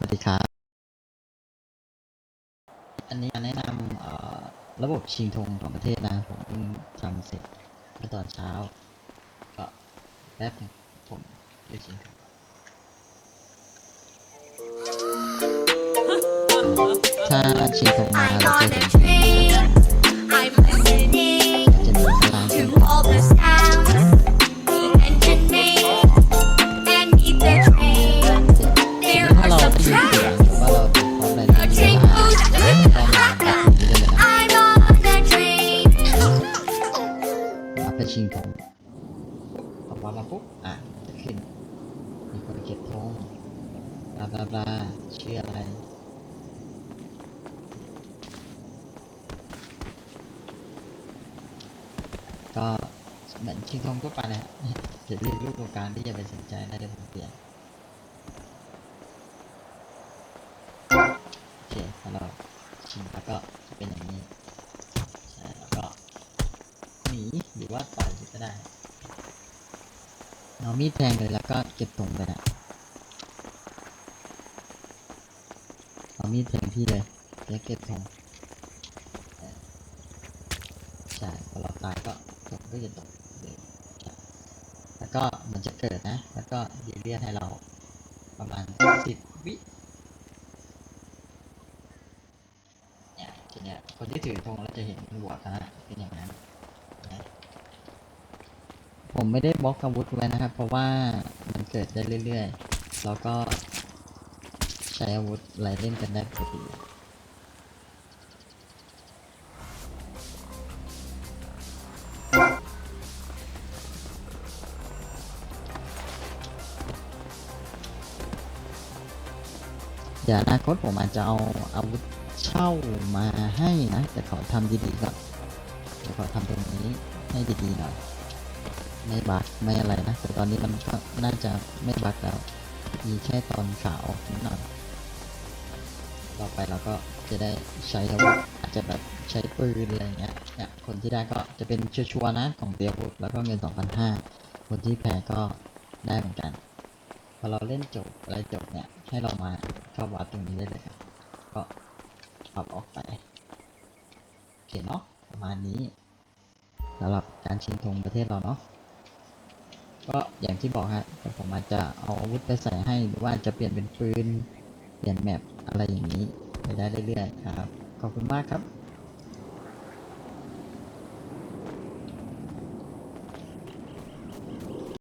วัสดีครับ อันนี้แนะนำเอ่อระบบชิงธงของประเทศนะ ผมเพิ่งทำเสร็จเมื่อตอนเช้า ก็แป๊บหนึงผมจะชิงธงถ้าชิงธงมา I'm เราจะ on เห็ a น รับไปชิงธงพอมาปุ๊บอะจะขึ้น มีคนเก็บธงบลาบลาบลาชื่ออะไรก็เหมือนชิงธงทั่วไปนะจะเรียกลูกตรงกลางที่จะไปสนใจน่าจะผมเปลี่ยนโอเคถ้าเราชิงแล้วก็จะเป็นอย่างนี้ ใช่แล้วก็หนีห รือว่าต่อยก็ได้เอามีดแทงเลยแล้วก็เก็บตรงไปนะเอามีดแทงพี่เลยแล้วเก็บตรงใช่พอเราตายก็ตกก็จะตกใช่แล้วก็มันจะเกิดนะ แล้วก็ดีเรียให้เราประมาณสิบวิเนี่ยทีเนี้ยคนที่ถือธงแล้วจะเห็นมัวกนะฮะเป็นอย่างนั้น ผมไม่ได้บล็อกอาวุธไว้นะครับ เพราะว่ามันเกิดได้เรื่อยๆ แล้วก็ใช้อาวุธอะไรเล่นกันได้ปกติเดี๋ยวอนาคตผมอาจจะเอาอาวุธเช่ามาให้นะ แต่ขอทำดีๆก่อนเดี๋ยวขอทำตรงนี้ให้ดีๆหน่อย ไม่บักไม่อะไรนะ แต่ตอนนี้มันก็น่าจะไม่บักแล้ว มีแค่ตอนขาวนิดหน่อยต่อไปเราก็จะได้ใช้อาวุธอาจจะแบบใช้ปืนอะไรเงี้ยเนี่ยคนที่ได้ก็จะเป็นชัวร์นะของเตียวุธแล้วก็เงิน 2,500 คนที่แพ้ก็ได้เหมือนกัน พอเราเล่นจบอะไรจบเนี่ย ให้เรามาเข้าวัดตรงนี้ได้เลยครับ ก็ปรับออกไปโอเคเนาะประมาณนี้สำหรับการชิงธงประเทศเราเนาะ ก็อย่างที่บอกฮะผมอาจจะเอาอาวุธไปใส่ให้หรือว่าจะเปลี่ยนเป็นปืนเปลี่ยนแมปอะไรอย่างนี้ไปได้เรื่อยๆครับ ขอบคุณมากครับ